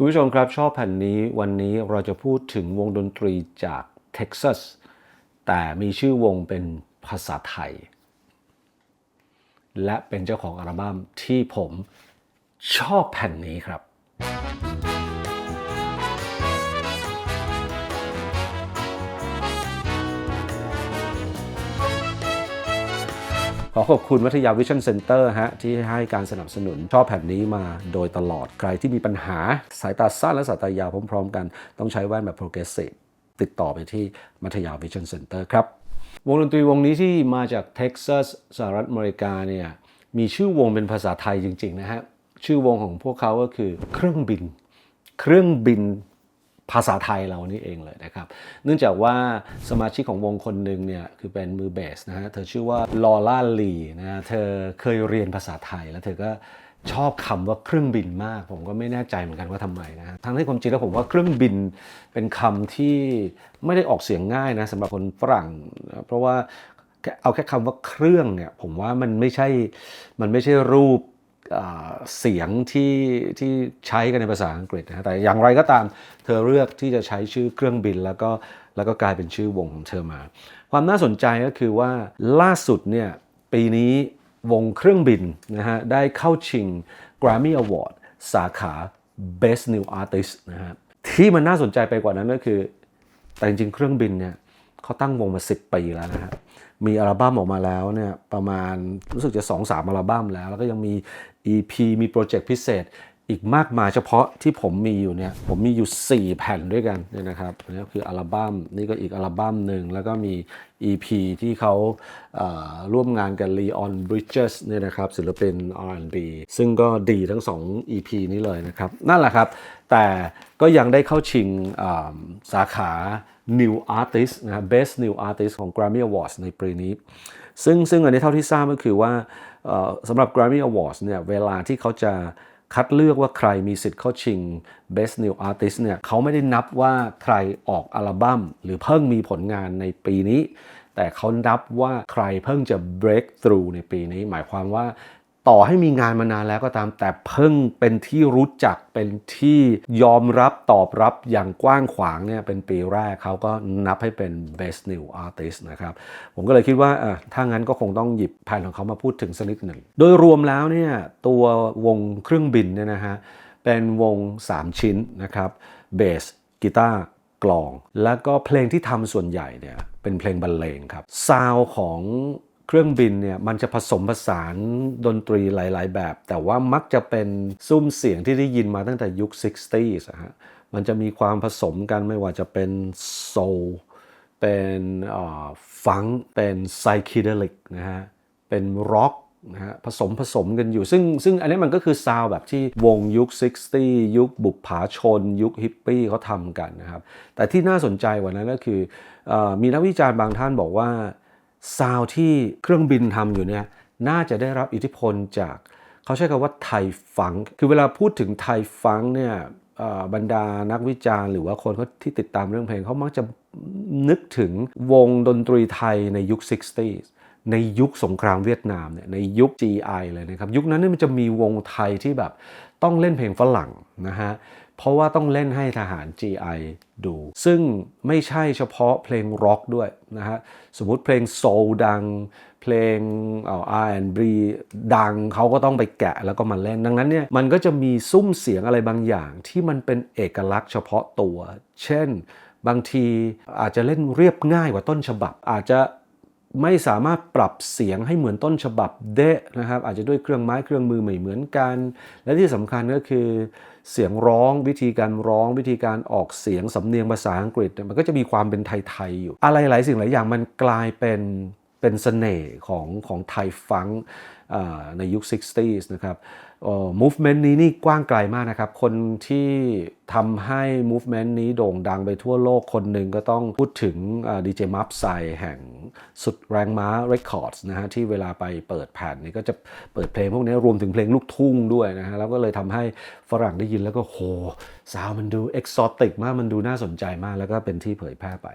คุณผู้ชมครับชอบแผ่นนี้วันนี้เราจะพูดถึงวงดนตรีจากเท็กซัสแต่มีชื่อวงเป็นภาษาไทย และเป็นเจ้าของอัลบั้มที่ผมชอบแผ่นนี้ครับ อขอบคุณวัทยาวิชั่นเซ็นเตอร์ฮะที่ให้การสนับสนุน ชอบแผ่นนี้มาโดยตลอดใครที่มีปัญหาสายตาสั้นและสายตายาวพร้อมๆ กัน ต้องใช้แว่นแบบ progressive ติดต่อไปที่มัธยาวิชั่นเซ็นเตอร์ครับ วงดนตรีวงนี้ที่มาจากเท็กซัสสหรัฐอเมริกาเนี่ยมีชื่อวงเป็นภาษาไทยจริงๆนะฮะชื่อวงของพวกเขาก็คือเครื่องบิน เครื่องบิน ภาษาไทยเรานี่เองเลยนะครับ เนื่องจากว่าสมาชิกของวงคนหนึ่งเนี่ยคือเป็นมือเบสนะฮะ เธอชื่อว่าลอร่าลีนะฮะเธอเคยเรียนภาษาไทยแล้วเธอก็ชอบคำว่าเครื่องบินมาก ผมก็ไม่แน่ใจเหมือนกันว่าทำไมนะฮะทั้งที่ความจริงแล้วผมว่าเครื่องบินเป็นคำที่ไม่ได้ออกเสียงง่ายนะสำหรับคนฝรั่ง เพราะว่าเอาแค่คำว่าเครื่องเนี่ยผมว่ามันไม่ใช่มันไม่ใช่รูป เสียงที่ที่ใช้กันในภาษาอังกฤษนะแต่อย่างไรก็ตามเธอเลือกที่จะใช้ชื่อเครื่องบินแล้วก็แล้วก็กลายเป็นชื่อวงของเธอมา ความน่าสนใจก็คือว่าล่าสุดเนี่ยปีนี้วงเครื่องบินนะฮะได้เข้าชิง Grammy Award สาขา Best New Artist นะฮะที่มันน่าสนใจไปกว่านั้นก็คือ แต่จริงๆเครื่องบินเนี่ยเขาตั้งวงมา 10 ปีแล้วนะฮะ มีอัลบั้มออกมาแล้วเนี่ยประมาณรู้สึกจะ 2-3อัลบั้มแล้ว แล้วก็ยังมี EP มีโปรเจกต์พิเศษอีกมากมายเฉพาะที่ผมมีอยู่เนี่ยผมมีอยู่ 4 แผ่นด้วยกันเนี่ยนะครับนี่คืออัลบั้มนี่ก็อีกอัลบั้มหนึ่งแล้วก็มี EP ที่เขาเอ่อร่วมงานกับ Leon Bridges เนี่ยนะครับศิลปิน R&B ซึ่งก็ดีทั้ง 2 EP นี้เลยนะครับ นั่นแหละครับ แต่ก็ยังได้เข้าชิงาสาขา New Artist นะ Best New Artist ของ Grammy Awards ในปีนี้ ซึ่งซึ่งอันนี้เท่าที่ทราบก็คือว่าสำหรับ Grammy Awards เนี่ยเวลาที่เขาจะคัดเลือกว่าใครมีสิทธิ์เข้าชิง Best New Artist เนี่ยเขาไม่ได้นับว่าใครออกอัลบั้มหรือเพิ่งมีผลงานในปีนี้ แต่เขานับว่าใครเพิ่งจะ break through ในปีนี้ หมายความว่า ต่อให้มีงานมานานแล้วก็ตามแต่เพิ่งเป็นที่รู้จักเป็นที่ยอมรับตอบรับอย่างกว้างขวางเนี่ยเป็นปีแรกเขาก็นับให้เป็น best new artist นะครับ ผมก็เลยคิดว่าเออถ้างั้นก็คงต้องหยิบแผ่นของเขามาพูดถึงสักนิดหนึ่ง โดยรวมแล้วเนี่ยตัววงเครื่องบินเนี่ยนะฮะเป็นวง 3 ชิ้นนะครับเบสกีตาร์กลอง แล้วก็เพลงที่ทำส่วนใหญ่เนี่ยเป็นเพลงบรรเลงครับซาวของ เครื่องบินเนี่ยมันจะผสมผสานดนตรีหลาย ๆ แบบ แต่ว่ามักจะเป็นซุ้มเสียงที่ได้ยินมาตั้งแต่ยุค 60s อะฮะมันจะมีความผสมกันไม่ว่าจะเป็นโซลเป็นฟังเป็นไซคิเดลิกนะฮะเป็นร็อกนะฮะผสมผสมกันอยู่ ซึ่งซึ่งอันนี้มันก็คือซาวแบบที่วงยุค 60 ยุคบุปผาชน ยุคฮิปปี้เขาทำกันนะครับ แต่ที่น่าสนใจกว่านั้นก็คืออมีนักวิจารณ์บางท่านบอกว่า ซาวที่เครื่องบินทำอยู่เนี่ยน่าจะได้รับอิทธิพลจากเขาใช้คำว่าไทยฟัง คือเวลาพูดถึงไทยฟังเนี่ยบรรดานักวิจารณ์หรือว่าคนเขาที่ติดตามเรื่องเพลงเขามักจะนึกถึงวงดนตรีไทยในยุค 60s ในยุคสงครามเวียดนามเนี่ยในยุค GI เลยนะครับ ยุคนั้นเนี่ยมันจะมีวงไทยที่แบบต้องเล่นเพลงฝรั่งนะฮะ เพราะว่าต้องเล่นให้ทหาร GI ดู ซึ่งไม่ใช่เฉพาะเพลงร็อกด้วยนะฮะ สมมุติเพลงโซลดัง เพลงเอ่อ R&B ดังเขาก็ต้องไปแกะแล้วก็มาเล่น ดังนั้นเนี่ยมันก็จะมีซุ้มเสียงอะไรบางอย่างที่มันเป็นเอกลักษณ์เฉพาะตัว เช่น บางทีอาจจะเล่นเรียบง่ายกว่าต้นฉบับ อาจจะ ไม่สามารถปรับเสียงให้เหมือนต้นฉบับเดะนะครับอาจจะด้วยเครื่องไม้เครื่องมือไม่เหมือนกัน และที่สำคัญก็คือเสียงร้องวิธีการร้องวิธีการออกเสียงสำเนียงภาษาอังกฤษมันก็จะมีความเป็นไทยๆอยู่ อะไรหลายสิ่งหลายอย่างมันกลายเป็นเป็นเสน่ห์ของของไทยฟังในยุค 60s นะครับ movement นี้นี่กว้างไกลมากนะครับ คนที่ทำให้ movement นี้โด่งดังไปทั่วโลกคนหนึ่งก็ต้องพูดถึงดีเจมัฟไซแห่งสุดแรงม้า Records นะฮะที่เวลาไปเปิดแผ่นนี่ก็จะเปิดเพลงพวกนี้รวมถึงเพลงลูกทุ่งด้วยนะฮะแล้วก็เลยทำให้ฝรั่งได้ยินแล้วก็โหซาว์มันดูเอกซอติกมากมันดูน่าสนใจมากแล้วก็เป็นที่เผยแพร่ไป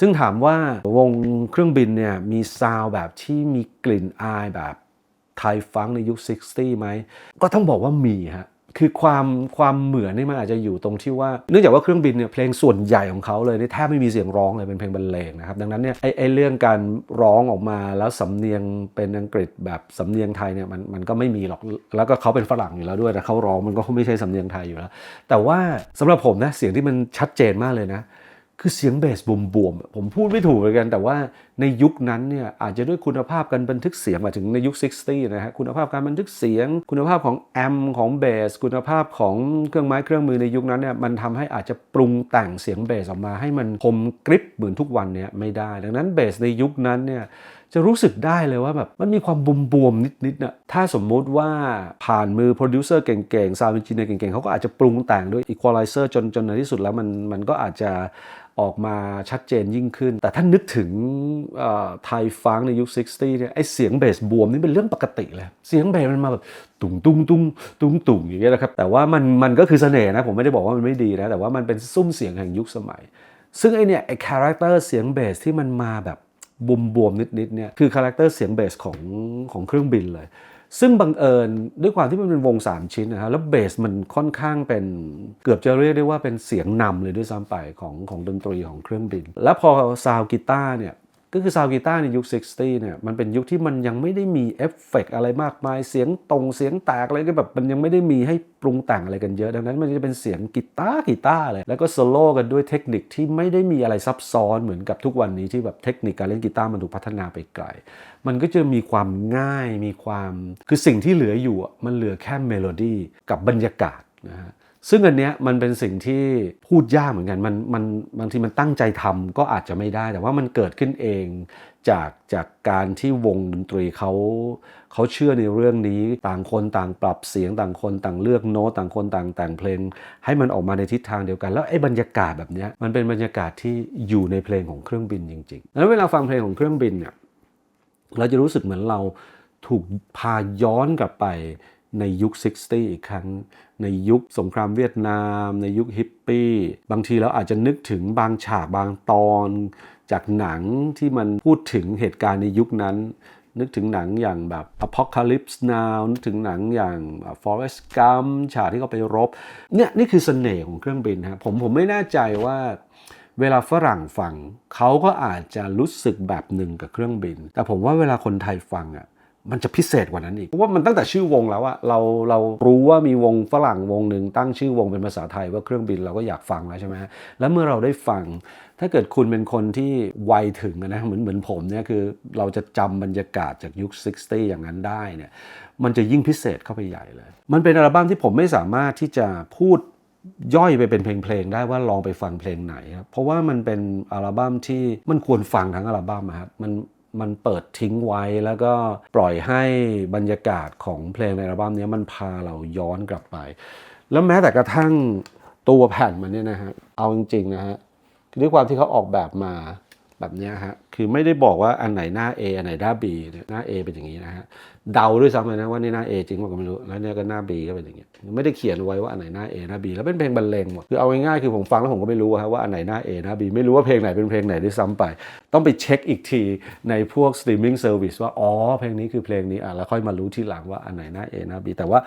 ซึ่งถามว่าวงเครื่องบินเนี่ยมีซาว์แบบที่มีกลิ่นอายแบบ ไทยฟังในยุค 60 ไหม ก็ต้องบอกว่ามีฮะคือความความเหมือนนี่มันอาจจะอยู่ตรงที่ว่า เนื่องจากว่าเครื่องบินเนี่ยเพลงส่วนใหญ่ของเขาเลยนี่แทบไม่มีเสียงร้องเลยเป็นเพลงบรรเลงนะครับ ดังนั้นเนี่ยไอ้ไอ้เรื่องการร้องออกมาแล้วสำเนียงเป็นอังกฤษแบบสำเนียงไทยเนี่ยมันมันก็ไม่มีหรอกแล้วก็เขาเป็นฝรั่งอยู่แล้วด้วยแต่เขาร้องมันก็ไม่ใช่สำเนียงไทยอยู่แล้ว แต่ว่าสำหรับผมนะเสียงที่มันชัดเจนมากเลยนะ คือเสียงเบสบวมๆผมพูดไม่ถูกเหมือนกัน แต่ว่าในยุคนั้นเนี่ยอาจจะด้วยคุณภาพการบันทึกเสียงมาถึงในยุค 60 นะฮะคุณภาพการบันทึกเสียง คุณภาพของแอมของเบส คุณภาพของเครื่องไม้เครื่องมือในยุคนั้นเนี่ยมันทำให้อาจจะปรุงแต่งเสียงเบสออกมาให้มันคมกริบเหมือนทุกวันเนี่ยไม่ได้ ดังนั้นเบสในยุคนั้นเนี่ยจะรู้สึกได้เลยว่าแบบมันมีความบุมบวมๆนิดๆนะถ้าสมมุติว่าผ่านมือโปรดิวเซอร์เก่งๆซาวด์เอนจิเนียร์เก่งๆเขาก็อาจจะปรุงแต่งด้วยอีควอไลเซอร์จนจนในที่สุดแล้วมันมันก็อาจจะออกมาชัดเจนยิ่งขึ้น แต่ถ้านึกถึงไทยฟังในยุค 60 เนี่ยไอเสียงเบสบวมนี่เป็นเรื่องปกติเลย เสียงเบสมันมาแบบตุงตุงตุงตุงตุงอย่างเงี้ยนะครับ แต่ว่ามันมันก็คือเสน่ห์นะ ผมไม่ได้บอกว่ามันไม่ดีนะ แต่ว่ามันเป็นซุ้มเสียงแห่งยุคสมัย ซึ่งไอเนี่ยไอคาแรคเตอร์เสียงเบสที่มันมาแบบบวมบวมๆนิดๆเนี่ยคือคาแรคเตอร์เสียงเบสของของเครื่องบินเลย ซึ่งบังเอิญด้วยความที่มันเป็นวง 3 ชิ้นนะฮะแล้วเบสมันค่อนข้างเป็นเกือบจะเรียกได้ว่าเป็นเสียงนำเลยด้วยซ้ำไปของของดนตรีของเครื่องบิน แล้วพอซาวกีตาร์เนี่ย ก็คือซาวกีตาร์ในยุค 60 เนี่ย มันเป็นยุคที่มันยังไม่ได้มีเอฟเฟกต์อะไรมากมาย เสียงตรงเสียงแตกอะไรก็แบบมันยังไม่ได้มีให้ปรุงแต่งอะไรกันเยอะ ดังนั้นมันจะเป็นเสียงกีตาร์กีตาร์เลย แล้วก็โซโล่กันด้วยเทคนิคที่ไม่ได้มีอะไรซับซ้อนเหมือนกับทุกวันนี้ที่แบบเทคนิคการเล่นกีตาร์มันถูกพัฒนาไปไกล มันก็จะมีความง่ายมีความ คือสิ่งที่เหลืออยู่มันเหลือแค่เมโลดี้กับบรรยากาศนะฮะ ซึ่งอันเนี้ยมันเป็นสิ่งที่พูดยากเหมือนกันมันมันบางทีมันตั้งใจทำก็อาจจะไม่ได้ แต่ว่ามันเกิดขึ้นเองจากจากการที่วงดนตรีเขาเขาเชื่อในเรื่องนี้ต่างคนต่างปรับเสียงต่างคนต่างเลือกโน้ตต่างคนต่างแต่งเพลง ให้มันออกมาในทิศทางเดียวกัน แล้วไอ้บรรยากาศแบบเนี้ยมันเป็นบรรยากาศที่อยู่ในเพลงของเครื่องบินจริงๆแล้วเวลาฟังเพลงของเครื่องบินเนี่ยเราจะรู้สึกเหมือนเราถูกพาย้อนกลับไป ในยุค 60 อีกครั้ง ในยุคสงครามเวียดนาม ในยุคฮิปปี้ บางทีเราอาจจะนึกถึงบางฉากบางตอน จากหนังที่มันพูดถึงเหตุการณ์ในยุคนั้น นึกถึงหนังอย่างแบบ Apocalypse Now นึกถึงหนังอย่าง Forrest Gump ฉากที่เขาไปรบ เนี่ยนี่คือเสน่ห์ของเครื่องบินครับผมผมไม่แน่ใจว่าเวลาฝรั่งฟังเขาก็อาจจะรู้สึกแบบหนึ่งกับเครื่องบิน แต่ผมว่าเวลาคนไทยฟังอะ มันจะพิเศษกว่านั้นอีก เพราะว่ามันตั้งแต่ชื่อวงแล้วอะเราเรารู้ว่ามีวงฝรั่งวงหนึ่งตั้งชื่อวงเป็นภาษาไทยว่าเครื่องบินเราก็อยากฟังแล้วใช่ไหมแล้วเมื่อเราได้ฟัง ถ้าเกิดคุณเป็นคนที่วัยถึงนะเหมือนเหมือนผมเนี่ยคือเราจะจำบรรยากาศจากยุค 60 อย่างนั้นได้เนี่ยมันจะยิ่งพิเศษเข้าไปใหญ่เลย มันเป็นอัลบั้มที่ผมไม่สามารถที่จะพูดย่อยไปเป็นเพลงๆได้ว่าลองไปฟังเพลงไหนครับเพราะว่ามันเป็นอัลบั้มที่มันควรฟังทั้งอัลบั้มอะครับมัน มันเปิดทิ้งไว้แล้วก็ปล่อยให้บรรยากาศของเพลงในอัลบั้มนี้มันพาเราย้อนกลับไป แล้วแม้แต่กระทั่งตัวแผ่นมันเนี่ยนะฮะเอาจริงๆนะฮะด้วยความที่เขาออกแบบมา แบบนี้ฮะ คือไม่ได้บอกว่าอันไหนหน้า A อันไหนหน้า B เนี่ยหน้า A เป็นอย่างนี้นะฮะ เดาด้วยซ้ำเลยนะว่านี่หน้า A จริงป่าก็ไม่รู้ แล้วเนี่ยก็หน้า B ก็เป็นอย่างเงี้ ไม่ได้เขียนไว้ว่าอันไหนหน้า A หน้า B แล้วเป็นเพลงบรรเลงหมด คือเอาง่ายๆคือผมฟังแล้วผมก็ไม่รู้ครับว่าอันไหนหน้า A หน้า B ไม่รู้ว่าเพลงไหนเป็นเพลงไหนด้วยซ้ำไป ต้องไปเช็คอีกทีในพวกสตรีมมิ่งเซอร์วิสว่า อ๋อ เพลงนี้คือเพลงนี้อะแล้วค่อยมารู้ทีหลังว่าอันไหนหน้า A หน้า B แต่ว่า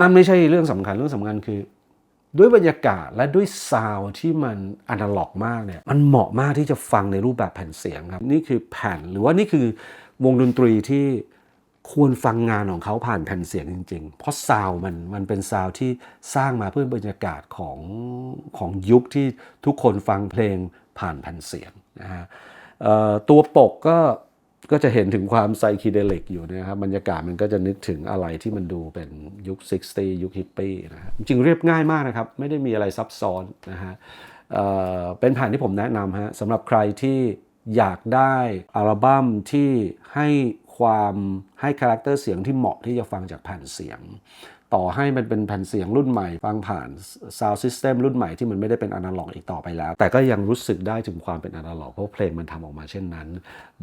นั่นไม่ใช่เรื่องสำคัญเรื่องสำคัญคือ ด้วยบรรยากาศและด้วยซาวที่มันอนาล็อกมากเนี่ยมันเหมาะมากที่จะฟังในรูปแบบแผ่นเสียงครับนี่คือแผ่นหรือว่านี่คือวงดนตรีที่ควรฟังงานของเขาผ่านแผ่นเสียงจริง ๆ เพราะซาวมันมันเป็นซาวที่สร้างมาเพื่อบรรยากาศของของยุคที่ทุกคนฟังเพลงผ่านแผ่นเสียงนะฮะตัวปกก็ ก็จะเห็นถึงความไซคิเดลิกอยู่นะครับบรรยากาศมันก็จะนึกถึงอะไรที่มันดูเป็นยุค 60 ยุคฮิปปี้นะฮะจริงเรียบง่ายมากนะครับ ไม่ได้มีอะไรซับซ้อนนะฮะเเป็นแผ่นที่ผมแนะนำฮะสำหรับใครที่อยากได้อัลบั้มที่ให้ความให้คาแรคเตอร์เสียงที่เหมาะที่จะฟังจากแผ่นเสียง ต่อให้มันเป็นแผ่นเสียงรุ่นใหม่ ฟังผ่าน Sound System รุ่นใหม่ที่มันไม่ได้เป็นอนาล็อกอีกต่อไปแล้ว แต่ก็ยังรู้สึกได้ถึงความเป็นอนาล็อกเพราะเพลงมันทำออกมาเช่นนั้น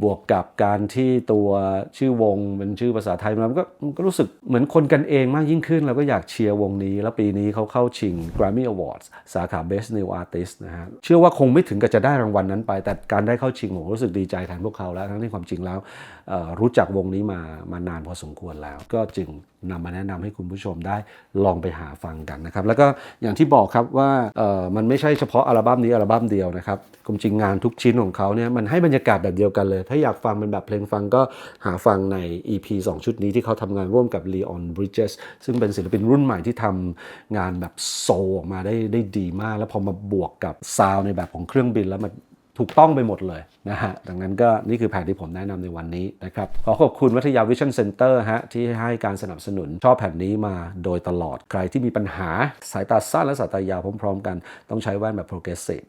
บวกกับการที่ตัวชื่อวงเป็นชื่อภาษาไทยมันก็มันก็รู้สึกเหมือนคนกันเองมากยิ่งขึ้น เราก็อยากเชียร์วงนี้ แล้วปีนี้เขาเข้าชิง Grammy Awards สาขา Best New Artist นะฮะเชื่อว่าคงไม่ถึงกับจะได้รางวัลนั้นไป แต่การได้เข้าชิงผมรู้สึกดีใจแทนพวกเขาแล้วทั้งที่ความจริงแล้ว รู้จักวงนี้มามานานพอสมควรแล้ว ก็จึงนำมาแนะนำให้คุณผู้ชมได้ลองไปหาฟังกันนะครับ แล้วก็อย่างที่บอกครับว่ามันไม่ใช่เฉพาะอัลบั้มนี้อัลบั้มเดียวนะครับความจริงงานทุกชิ้นของเขาเนี่ยมันให้บรรยากาศแบบเดียวกันเลย ถ้าอยากฟังเป็นแบบเพลงฟังก็หาฟังใน EP 2 ชุดนี้ที่เขาทำงานร่วมกับ Leon Bridges ซึ่งเป็นศิลปินรุ่นใหม่ที่ทำงานแบบโซออกมาได้ได้ดีมาก แล้วพอมาบวกกับซาวในแบบของเครื่องบินแล้วมัน ถูกต้องไปหมดเลยนะฮะ ดังนั้นก็นี่คือแผนที่ผมแนะนำในวันนี้นะครับ ขอขอบคุณวัทยาวิชั่นเซ็นเตอร์ฮะที่ให้การสนับสนุน ชอบแผ่นนี้มาโดยตลอด ใครที่มีปัญหาสายตาสั้นและสายตายาวพร้อมๆ กัน ต้องใช้แว่นแบบโปรเกรสซีฟ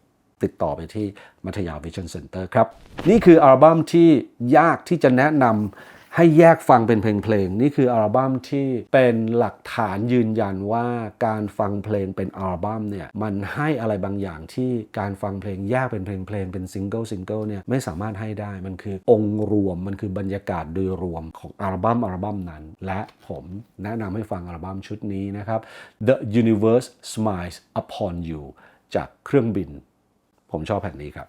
ติดต่อไปที่มัธยาวิชั่นเซ็นเตอร์ครับ นี่คืออัลบั้มที่ยากที่จะแนะนำ ให้แยกฟังเป็นเพลงๆนี่คืออัลบั้มที่เป็นหลักฐานยืนยันว่าการฟังเพลงเป็นอัลบั้มเนี่ยมันให้อะไรบางอย่างที่การฟังเพลงแยกเป็นเพลงเพลงๆเป็นซิงเกิลซิงเกิลเนี่ยไม่สามารถให้ได้มันคือองค์รวมมันคือบรรยากาศโดยรวมของอัลบั้มอัลบั้มนั้น และผมแนะนำให้ฟังอัลบั้มชุดนี้นะครับ The Universe Smiles Upon You จากเครื่องบิน ผมชอบแผ่นนี้ครับ